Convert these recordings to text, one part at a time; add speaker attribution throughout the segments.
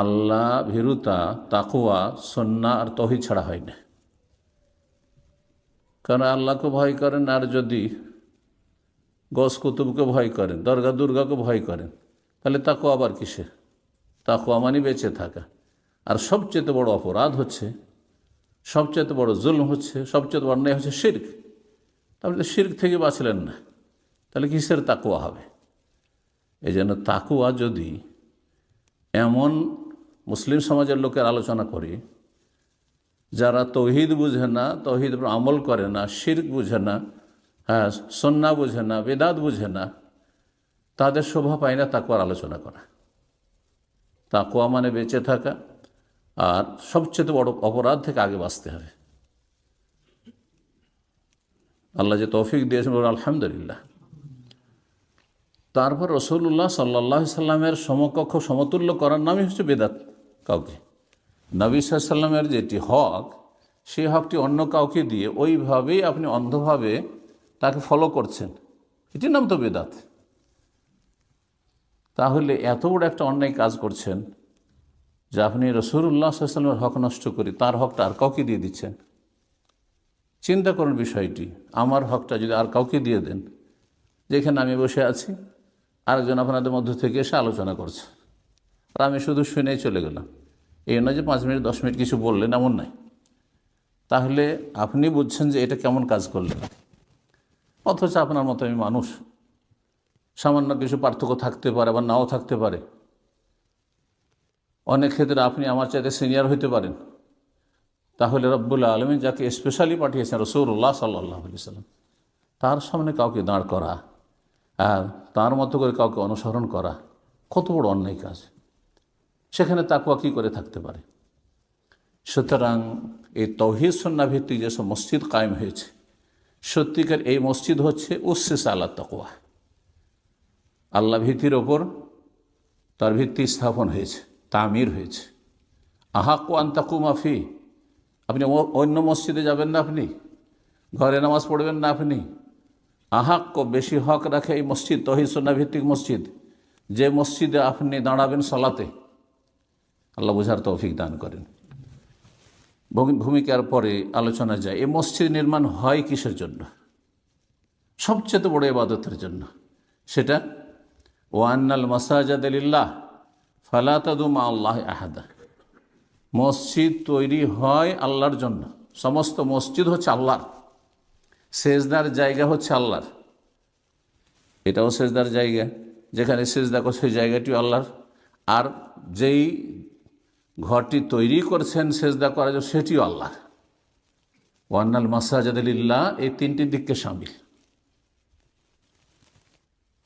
Speaker 1: আল্লাহ, ভীরুতা তাকুয়া সন্না আর তহি ছাড়া হয় না কারণ আল্লাহকে ভয় করেন আর যদি গস কুতুবকে ভয় করেন, দর্গা দুর্গাকে ভয় করেন, তাহলে তাকু আবার কিসে তাকুয়া মানে বেঁচে থাকা। আর সবচেয়ে বড় অপরাধ হচ্ছে, সবচেয়ে বড় জুলম হচ্ছে, সবচেয়ে বড় অন্যায় হচ্ছে শির্ক। তাহলে শির্ক থেকে বাঁচলেন না, তাহলে কিসের তাকুয়া হবে? এই জন্য তাকুয়া যদি এমন মুসলিম সমাজের লোকের আলোচনা করি, যারা তৌহিদ বুঝে না, তৌহিদ আমল করে না, শির্ক বুঝে না হ্যাঁ সন্না বুঝে না, বেদাত বুঝে না, তাদের শোভা পায় না তাকুয়ার আলোচনা করা। তাকুয়া মানে বেঁচে থাকা, আর সবচেয়ে বড় অপরাধ থেকে আগে বাঁচতে হবে। আল্লাহ যে তৌফিক দিয়েছেন বলুন, আলহামদুলিল্লাহ। তারপর রসুল্লাহ সাল্লাহ সাল্লামের সমকক্ষ, সমতুল্য করার নামই হচ্ছে বেদাত। কাউকে। নবী সাল্লামের যেটি হক, সেই হকটি অন্য কাউকে দিয়ে ওইভাবেই আপনি অন্ধভাবে তাকে ফলো করছেন। এটির নাম তো বেদাত। তাহলে এত বড় একটা অন্যায় কাজ করছেন, যে আপনি রসুল্লাহ সাল্লামের হক নষ্ট করি তার হকটা আর কাউকে দিয়ে দিচ্ছেন? চিন্তা করুন বিষয়টি, আমার হকটা যদি আর কাউকে দিয়ে দেন, যেখানে আমি বসে আছি, আরেকজন আপনাদের মধ্য থেকে এসে আলোচনা করছে। আর আমি শুধু শুনেই চলে গেলাম। এই নয় যে পাঁচ মিনিট, দশ মিনিট কিছু বললেন এমন নাই তাহলে আপনি বুঝছেন যে এটা কেমন কাজ করলেন? অথচ আপনার মতো আমি মানুষ। সামান্য কিছু পার্থক্য থাকতে পারে বা নাও থাকতে পারে। অনেক ক্ষেত্রে আপনি আমার চাইতে সিনিয়র হইতে পারেন। তাহলে রব্বুল্লা আলমী যাকে স্পেশালি পাঠিয়েছেন রসৌল্লাহ সাল্লাহ আলি সাল্লাম তার সামনে কাউকে দাঁড় করা আর তার মতো করে কাউকে অনুসরণ করা কত বড় অন্যায় কাজ। সেখানে তাকুয়া কী করে থাকতে পারে? সুতরাং এই তৌহিদ সন্না ভিত্তিক যেসব মসজিদ কায়েম হয়েছে, সত্যিকার এই মসজিদ হচ্ছে উচ্ছেস আল্লাহ তাকুয়া আল্লাহ ভীতির ওপর তার ভিত্তি স্থাপন হয়েছে, তামির হয়েছে। আহাকু আন্তাকু মাফি আপনি অন্য মসজিদে যাবেন না আপনি? ঘরে নামাজ পড়বেন না আপনি? আহাক্য বেশি হক রাখে এই মসজিদ তহিসন্না ভিত্তিক মসজিদ, যে মসজিদে আপনি দাঁড়াবেন সলাতে। আল্লাহ বোঝার তৌফিক দান করেন। ভূমিকার পরে আলোচনা যায় এই মসজিদ নির্মাণ হয় কিসের জন্য? সবচেয়ে বড় ইবাদতের জন্য। সেটা, ওয়ান্নাল মাসাজাদ আলিল্লাহ ফালাতাদুমা আল্লাহ আহাদা। মসজিদ তৈরি হয় আল্লাহর জন্য। সমস্ত মসজিদ হচ্ছে আল্লাহর। সেজদার জায়গা হচ্ছে আল্লাহর। এটাও সেজদার জায়গা। যেখানে সেজদা করছে সেই জায়গাটিও আল্লাহর। আর যেই ঘরটি তৈরি করছেন সেজদা করার জন্য, সেটিও আল্লাহ। ওয়ান্নাল মাসাজাদিল্লাহ এই তিনটি দিককে সামিল।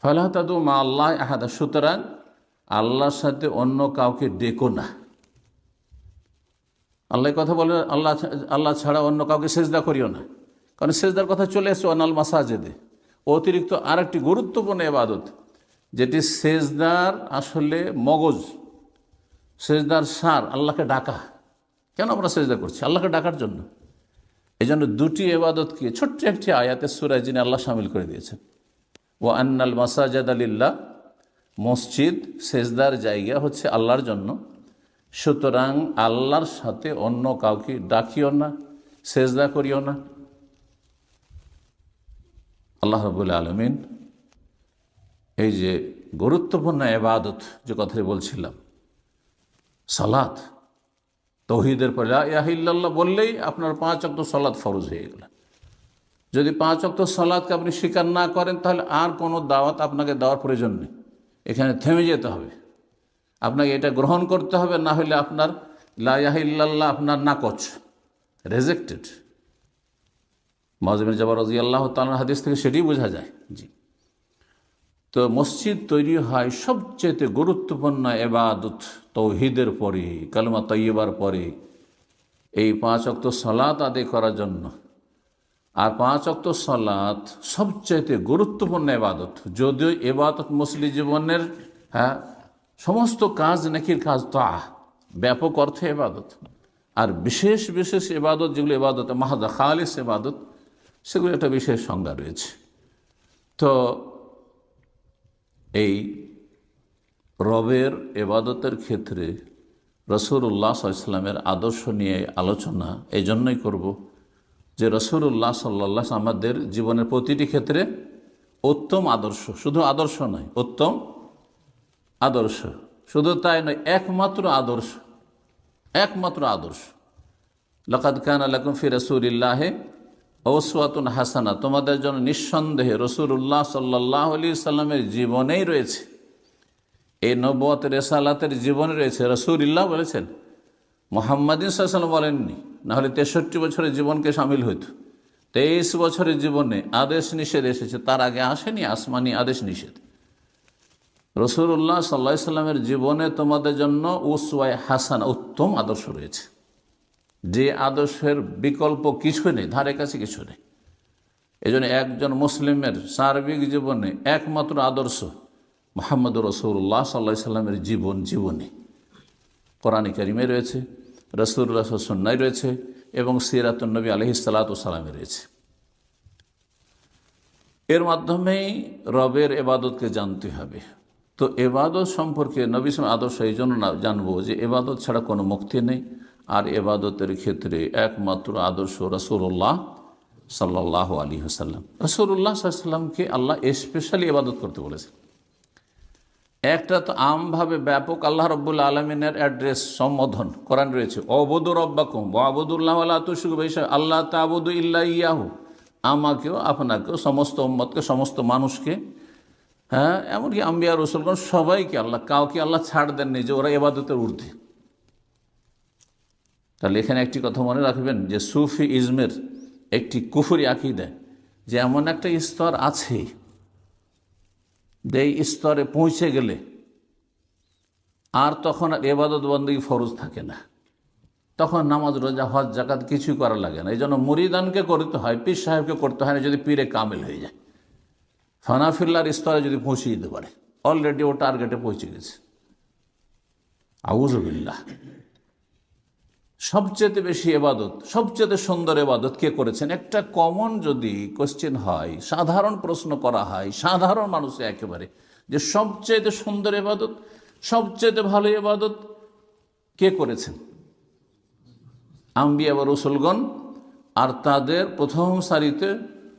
Speaker 1: ফালাহ তাদু মা আল্লাহ আহাদা, সুতরাং আল্লাহর সাথে অন্য কাউকে ডেকো না। আল্লাহ কথা বলে, আল্লাহ আল্লাহ ছাড়া অন্য কাউকে সেজদা করিও না। কারণ সেজদার কথা চলে এসছে অনাল মাসাজেদে। অতিরিক্ত আর একটি গুরুত্বপূর্ণ এবাদত, যেটি সেজদার আসলে মগজ সেজদার সার আল্লাহকে ডাকা। কেন আমরা সেজদা করছি? আল্লাহকে ডাকার জন্য। এই জন্য দুটি এবাদতকে ছোট্ট একটি আয়াতের সুরায় যিনি আল্লাহ সামিল করে দিয়েছেন। ও আন্নাল মাসাজাদ আলিল্লাহ মসজিদ সেজদার জায়গা হচ্ছে আল্লাহর জন্য। সুতরাং আল্লাহর সাথে অন্য কাউকে ডাকিও না, সেজদা করিও না। আল্লাহ রবুল আলমিন এই যে গুরুত্বপূর্ণ এবাদত যে কথাই বলছিলাম সালাদ তৌহিদের পরে ইয়াহিল্লাহ বললেই আপনার পাঁচ অক্ট সলাদ ফরজ হয়ে গেল। যদি পাঁচ অক্ট সলাদকে আপনি স্বীকার না করেন, তাহলে আর কোনো দাওয়াত আপনাকে দেওয়ার প্রয়োজন নেই। এখানে থেমে যেতে হবে। আপনাকে এটা গ্রহণ করতে হবে, না হলে আপনার লাহিল্লাহ আপনার নাকচ রেজেক্টেড মজমির জবর রাজি আল্লাহ তালার হাদিস থেকে সেটি বোঝা যায়। জি। তো মসজিদ তৈরি হয় সবচেয়ে গুরুত্বপূর্ণ এবাদত তৌহিদের পরে, কালমা তৈবার পরে, এই পাঁচ অক্ত সলাৎ আদায় করার জন্য। আর পাঁচ অক্ত সলাৎ সবচাইতে গুরুত্বপূর্ণ এবাদত যদিও এবাদত মুসলিম জীবনের হ্যাঁ সমস্ত কাজ নাকির কাজ তা, ব্যাপক অর্থে এবাদত আর বিশেষ বিশেষ এবাদত যেগুলো এবাদত মাহাদা খালিস এবাদত সেগুলো একটা বিশেষ সংজ্ঞা রয়েছে। তো, এই রবের এবাদতের ক্ষেত্রে রসুল্লাহ ইসলামের আদর্শ নিয়ে আলোচনা এই জন্যই করব যে রসুল্লাহ সাল্লাহ আমাদের জীবনের প্রতিটি ক্ষেত্রে উত্তম আদর্শ, শুধু আদর্শ নয়, উত্তম আদর্শ। শুধু তাই নয়, একমাত্র আদর্শ একমাত্র আদর্শ। লকাদ খান আলাকুম ফি রসুলিল্লাহে ওসওয়াতুন হাসানা তোমাদের জন্য নিঃসন্দেহে রসুল্লাহ সাল্লাহ আলি সাল্লামের জীবনেই রয়েছে এই নব্বত রেসালাতের জীবনে রয়েছে। রসুলিল্লাহ বলেছেন, মোহাম্মদিন সাল্লাম বলেননি, নাহলে তেষট্টি বছরের জীবনকে সামিল হইত। তেইশ বছরের জীবনে আদেশ নিষেধ এসেছে, তার আগে আসেনি, আসমানি আদেশ নিষেধ। রসুল্লাহ সাল্লা সাল্লামের জীবনে তোমাদের জন্য উসওয়াই হাসান উত্তম আদর্শ রয়েছে। যে আদর্শের বিকল্প কিছু নেই, ধারে কাছে কিছু নেই। এই জন্য একজন মুসলিমের সার্বিক জীবনে একমাত্র আদর্শ মোহাম্মদ রসুল্লাহ সাল্লা সাল্লামের জীবন জীবনী। কোরআন করিমে রয়েছে রসুল্লাহ সন্ন্যায় রয়েছে এবং সিরাতুলনবী আলহি সালাতামে রয়েছে। এর মাধ্যমেই রবের এবাদতকে জানতে হবে। তো এবাদত সম্পর্কে নবী সালাম আদর্শ এই জন্য জানব যে এবাদত ছাড়া কোনো মুক্তি নেই। আর এবাদতের ক্ষেত্রে একমাত্র আদর্শ রসুল্লাহ সাল্লাহ আলী হাসাল্লাম রসুল্লাহ সাল্লামকে আল্লাহ স্পেশালি এবাদত করতে বলেছেন। একটা তো আমভাবে ব্যাপক আল্লাহ রব্বুল আলমিনের অ্যাড্রেস সম্বোধন। কোরআন রয়েছে অবদুর রব্বাকুম আবদুল্লাহ আল্লাহ তুসুক আল্লাহ তাবুদু ইল্লা ইয়াহু। আমাকেও, আপনাকেও, সমস্ত উম্মতকে, সমস্ত মানুষকে হ্যাঁ এমনকি আম্বিয়া রসুলগণ সবাইকে আল্লাহ, কাউকে আল্লাহ ছাড় দেননি যে ওরা এবাদতের ঊর্ধ্বে। তাহলে এখানে একটি কথা মনে রাখবেন যে সুফি ইজমের একটি কুফুরি আঁকি দেয় যে এমন একটা স্তর আছে এই স্তরে পৌঁছে গেলে আর তখন আর এবাদত বন্দী ফরজ থাকে না। তখন নামাজ, রোজা, হজ জাকাত কিছুই করা লাগে না। এই জন্য মুরিদানকে করতে হয়, পীর সাহেবকে করতে হয় না যদি পীরে কামেল হয়ে যায়। ফানাফিল্লার স্তরে যদি পৌঁছে যেতে পারে। অলরেডি ও টার্গেটে পৌঁছে গেছে। আউজবিল্লাহ সবচেয়ে বেশি এবাদত, সবচেয়ে সুন্দর এবাদত কে করেছেন? একটা কমন যদি কোশ্চেন হয়, সাধারণ প্রশ্ন করা হয়, সাধারণ মানুষে একেবারে, যে সবচেয়ে সুন্দর এবাদত, সবচেয়ে ভালো এবাদত কে করেছেন? আম্বিয়া বা রসুলগণ, আর তাদের প্রথম সারিতে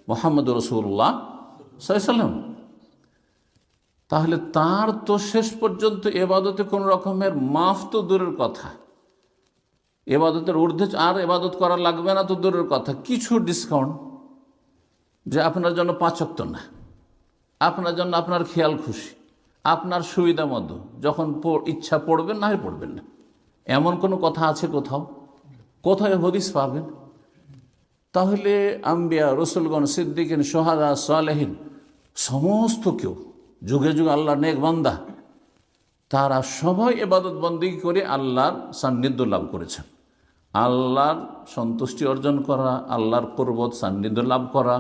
Speaker 1: মোহাম্মদ রসুল্লাহ সাল্লাম তাহলে তার তো শেষ পর্যন্ত এবাদতে কোনো রকমের মাফ তো দূরের কথা। এবাদতের ঊর্ধ্বে আর এবাদত করা লাগবে না, তো দূরের কথা। কিছু ডিসকাউন্ট যে আপনার জন্য পাঁচক্ত না। আপনার জন্য আপনার খেয়াল খুশি, আপনার সুবিধা মতো। যখন ইচ্ছা পড়বেন না, হয় পড়বেন না। এমন কোনো কথা আছে কোথাও? কোথায় হদিস পাবেন? তাহলে আম্বিয়া, রসুলগণ, সিদ্দিকিন, সোহাদা, সালেহীন, সমস্ত কেউ, যুগে যুগে আল্লাহ নেক বান্দা, তারা সবাই এবাদত বন্দি করে আল্লাহর সান্নিধ্য লাভ করেছেন। আল্লাহর সন্তুষ্টি অর্জন করা, আল্লাহর পর্বত সান্নিধ্য লাভ করা,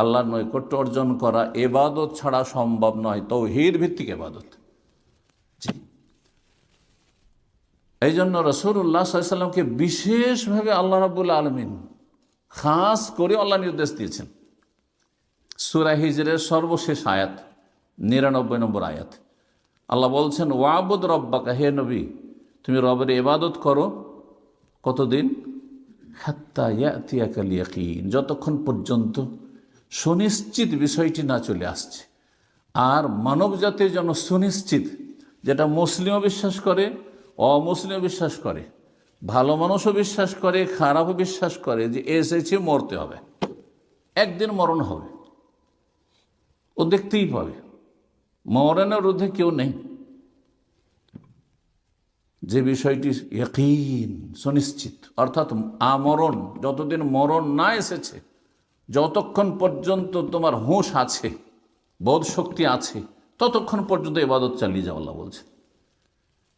Speaker 1: আল্লাহর নৈকট্য অর্জন করা এবাদত ছাড়া সম্ভব নয়। তৌহিদ ভিত্তিক এবাদত। এই জন্য রসুল্লাহ সাল্লামকে বিশেষভাবে আল্লাহ রাবুল আলমিন খাস করে আল্লাহ নির্দেশ দিয়েছেন। সুরা হিজরের সর্বশেষ আয়াত, নিরানব্বই নম্বর আয়াত। আল্লাহ বলছেন, ওয়াবুদ রব্বাকা, হে নবী, তুমি রবের এবাদত করো কতদিন? হাত্তা ইয়াতিয়াকাল ইয়াকিন যতক্ষণ পর্যন্ত সুনিশ্চিত বিষয়টি না চলে আসছে, আর মানব জাতির জন্য সুনিশ্চিত যেটা মুসলিমও বিশ্বাস করে, অমুসলিমও বিশ্বাস করে, ভালো মানুষও বিশ্বাস করে, খারাপও বিশ্বাস করে যে এসেছে, মরতে হবে। একদিন মরণ হবে। ও দেখতেই পাবে। মরণের রোধে কেউ নেই। যে বিষয়টি ইয়কিন, সুনিশ্চিত। অর্থাৎ আমরণ, যতদিন মরণ না এসেছে, যতক্ষণ পর্যন্ত তোমার হুঁশ আছে, বোধ শক্তি আছে, ততক্ষণ পর্যন্ত ইবাদত চালিয়ে যাও, আল্লাহ বলছে।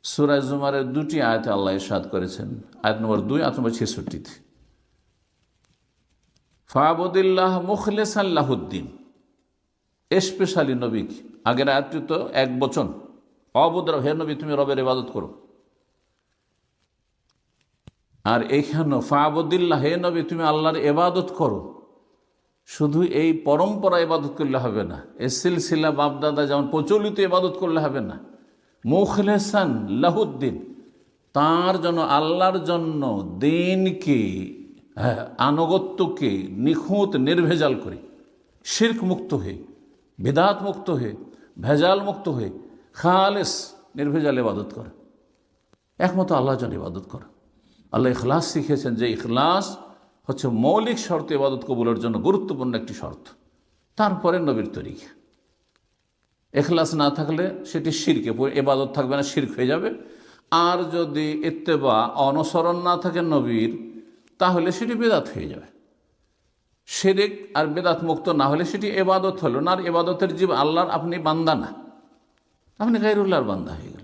Speaker 1: সুরাজ জুমারের দুটি আয়তে আল্লাহ ইসাদ করেছেন। আয়াত নম্বর দুই, আয়াত নম্বর ছেষট্টিতে। ফাবুদুল্লাহ মুখলেস আল্লাহুদ্দিন স্পেশালি নবী আগের আয়াতটি তো এক বচন। অবুদ্র, হে নবী, তুমি রবের ইবাদত করো। আর এইখানে ফাবুদুল্লাহ, হে নবী, তুমি আল্লাহর এবাদত করো। শুধু এই পরম্পরা এবাদত করলে হবে না। এ সিলসিলা বাপদাদা যেমন প্রচলিত ইবাদত করলে হবে না। মুখলেসান লাহুদ্দিন, তার জন্য, আল্লাহর জন্য দিনকে হ্যাঁ আনুগত্যকে নিখুঁত, নির্ভেজাল করে। শির্ক মুক্ত হয়ে, বেদাত মুক্ত হয়ে, ভেজাল মুক্ত হয়ে, খালেস, নির্ভেজাল ইবাদত করে। একমতো আল্লাহর জন্য ইবাদত করে। আল্লাহ ইখলাস শিখিয়েছেন যে ইখলাস হচ্ছে মৌলিক শর্ত ইবাদত কবুলের জন্য গুরুত্বপূর্ণ একটি শর্ত। তারপরে নবীর তরিকা। এখলাস না থাকলে সেটি শিরকে এবাদত থাকবে না, শির্ক হয়ে যাবে। আর যদি এত্তেবা অনুসরণ না থাকে নবীর, তাহলে সেটি বেদাত হয়ে যাবে। শিরিক আর বেদাত মুক্ত না হলে সেটি এবাদত হলো না। আর এবাদতের জীব আল্লাহর আপনি বান্দা না। আপনি গাইরুল্লাহর বান্দা হয়ে গেলেন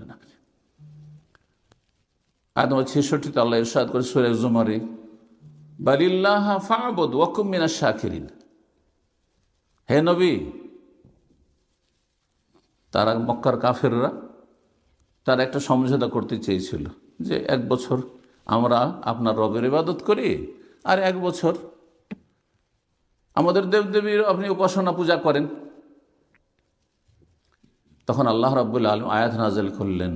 Speaker 1: আদম ছেষট্টিতে আল্লাহ ইরশাদ করে সুরে জুমারি, বালিল্লাহ ফাবদ ওয়াকুম মিনা শাকিরিন। হে নবী, তারা মক্কার কাফেররা, তারা একটা সমঝোতা করতে চেয়েছিল যে এক বছর আমরা আপনার রবের ইবাদত করি আর এক বছর আমাদের দেবদেবীর আপনি উপাসনা পূজা করেন। তখন আল্লাহ রাবুল আলম আয়াত নাজেল করলেন।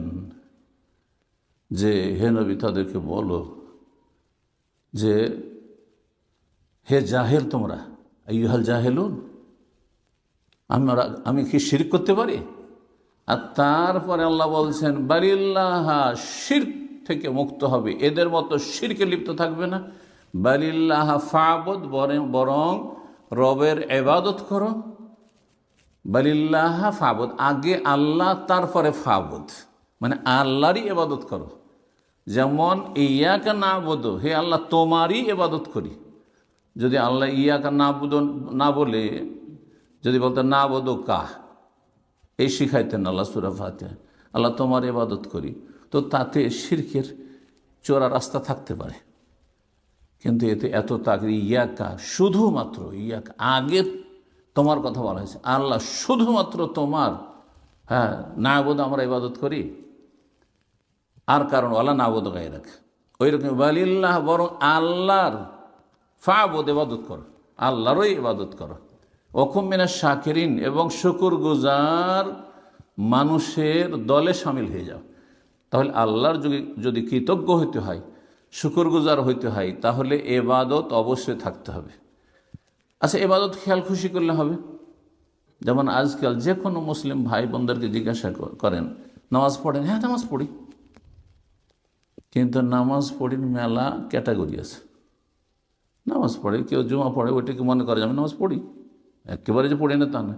Speaker 1: যে হে নবী তাদেরকে বলো যে, হে জাহেল তোমরা ইহাল জাহেলুন, আমরা, আমি কি শির করতে পারি? আর তারপরে আল্লাহ বলছেন, বালিল্লাহা শির থেকে মুক্ত হবে। এদের মতো শিরকে লিপ্ত থাকবে না। বালিল্লাহা, ফাবদ বরং রবের এবাদত করো। বালিল্লাহা, ফাবদ, আগে আল্লাহ, তারপরে ফাবদ। মানে আল্লাহরই এবাদত করো। যেমন ইয়াকা না বোধ হে আল্লাহ তোমারই এবাদত করি। যদি আল্লাহ ইয়াকা না বুধ না বলে, যদি বলতেন না বোধ কাহ এই শিখাইতেন আল্লাহ সুরা ফাতে আল্লাহ তোমার এবাদত করি। তো তাতে শির্কের চোরা রাস্তা থাকতে পারে। কিন্তু এতে এত তাকে ইয়াকা, শুধুমাত্র ইয়াকা, আগে তোমার কথা বলা হয়েছে, আল্লাহ শুধুমাত্র তোমার হ্যাঁ না বোধ আমরা ইবাদত করি। আর কারণ আল্লাহ না গায়ে রাখে ওই রকম বালিল্লাহ বরং আল্লাহর ফা বোধ ইবাদত করো আল্লাহরই ইবাদত করো। অকুমিনা শাকেরিন এবং শুকুর গুজার মানুষের দলে সামিল হয়ে যাও। তাহলে আল্লাহর যদি যদি কৃতজ্ঞ হইতে হয় শুকুর গুজার হইতে হয়, তাহলে এবাদত অবশ্যই থাকতে হবে। আচ্ছা এবাদত খেয়াল খুশি করলে হবে। যেমন আজকাল যে কোনো মুসলিম ভাই বোনদেরকে জিজ্ঞাসা করেন, নামাজ পড়েন হ্যাঁ নামাজ পড়ি। কিন্তু নামাজ পড়ির মেলা ক্যাটাগরি আছে। নামাজ পড়ে, কেউ জমা পড়ে ওইটাকে মনে করে আমি নামাজ পড়ি। একেবারে যে পড়ি না তা না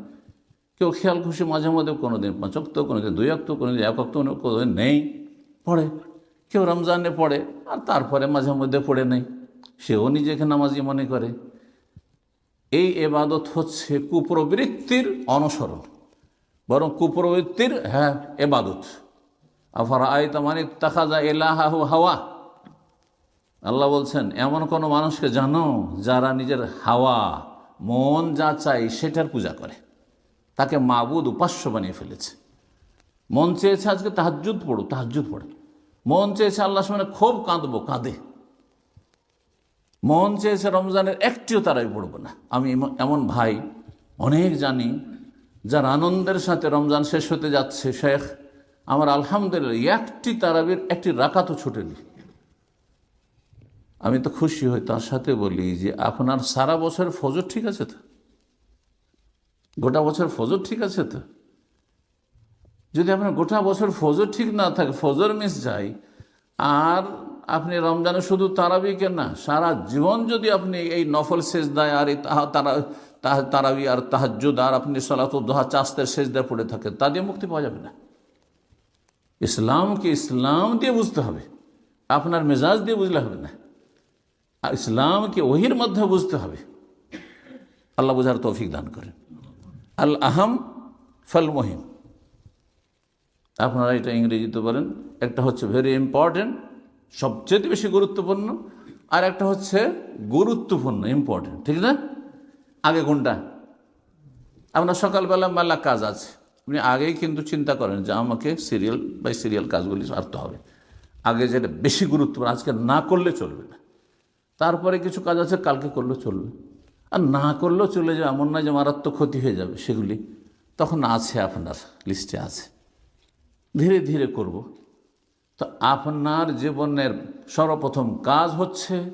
Speaker 1: কেউ খেয়াল খুশি মাঝে মধ্যে কোনো দিন পাঁচ অক্ত কোনো দিন দুই অক্ত কোনো দিন এক অক্ত কোনো দিন নেই। পড়ে। কেউ রমজানে পড়ে, আর তারপরে মাঝে মধ্যে পড়ে নেই। সেও নিজেকে নামাজি মনে করে। এই এবাদত হচ্ছে কুপ্রবৃত্তির অনুসরণ। বরং কুপ্রবৃত্তির হ্যাঁ এবাদত। হাওয়া? আল্লাহ বলছেন, এমন কোনো মানুষকে জানো যারা নিজের হাওয়া, মন যা চাই সেটার পূজা করে। তাকে মাবুদ উপাস্য বানিয়ে ফেলেছে। মন চেয়েছে আজকে তাহাজুদ পড়ো তাহাজুদ পড়ে। মন চেয়েছে আল্লাহ সামনে খুব কাঁদবো, কাঁদে। মন চেয়েছে রমজানের একটিও তারাই পড়ব না। আমি এমন ভাই অনেক জানি যার আনন্দের সাথে রমজান শেষ হতে যাচ্ছে, শেখ আমার আলহামদুলিল্লাহ, একটি তারাবির একটি রাকাতও ছুটেনি। আমি তো খুশি হই তার সাথে বলি যে আপনার সারা বছর ফজর ঠিক আছে তো? গোটা বছর ফজর ঠিক আছে তো? যদি আপনার গোটা বছর ফজর ঠিক না থাকে, ফজর মিস যায়, আর আপনি রমজানে শুধু তারাবিকে না, সারা জীবন যদি আপনি এই নফল শেষ দেয় আর এই তারা তারাবি আর তাহাজুদ আর আপনি সলাতুদ্দোহা চাস্তের শেষ দেয় পড়ে থাকেন, তা দিয়ে মুক্তি পাওয়া যাবে না। ইসলামকে ইসলাম দিয়ে বুঝতে হবে। আপনার মেজাজ দিয়ে বুঝলে হবে না। আর ইসলামকে ওহির মধ্যে বুঝতে হবে। আল্লাহ বোঝার তৌফিক দান করেন। আল আহম ফল মহিম। আপনারা এটা ইংরেজিতে বলেন। একটা হচ্ছে ভেরি ইম্পর্টেন্ট সবচেয়ে বেশি গুরুত্বপূর্ণ। আর একটা হচ্ছে গুরুত্বপূর্ণ ইম্পর্টেন্ট ঠিক না? আগে কোনটা? আপনার সকালবেলা মেলা কাজ আছে। আপনি আগেই কিন্তু চিন্তা করেন যে আমাকে সিরিয়াল বাই সিরিয়াল কাজগুলি সারতে হবে। আগে যেটা বেশি গুরুত্বপূর্ণ আজকে না করলে চলবে না। তারপরে কিছু কাজ আছে, কালকে করলেও চলবে। আর না করলেও চলে যাবে এমন নয় যে মারাত্মক ক্ষতি হয়ে যাবে সেগুলি। তখন আছে আপনার লিস্টে আছে। ধীরে ধীরে করব। তো আপনার জীবনের সর্বপ্রথম কাজ হচ্ছে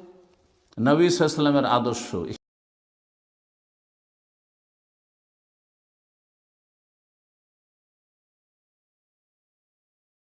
Speaker 1: নবী সাল্লামের আদর্শ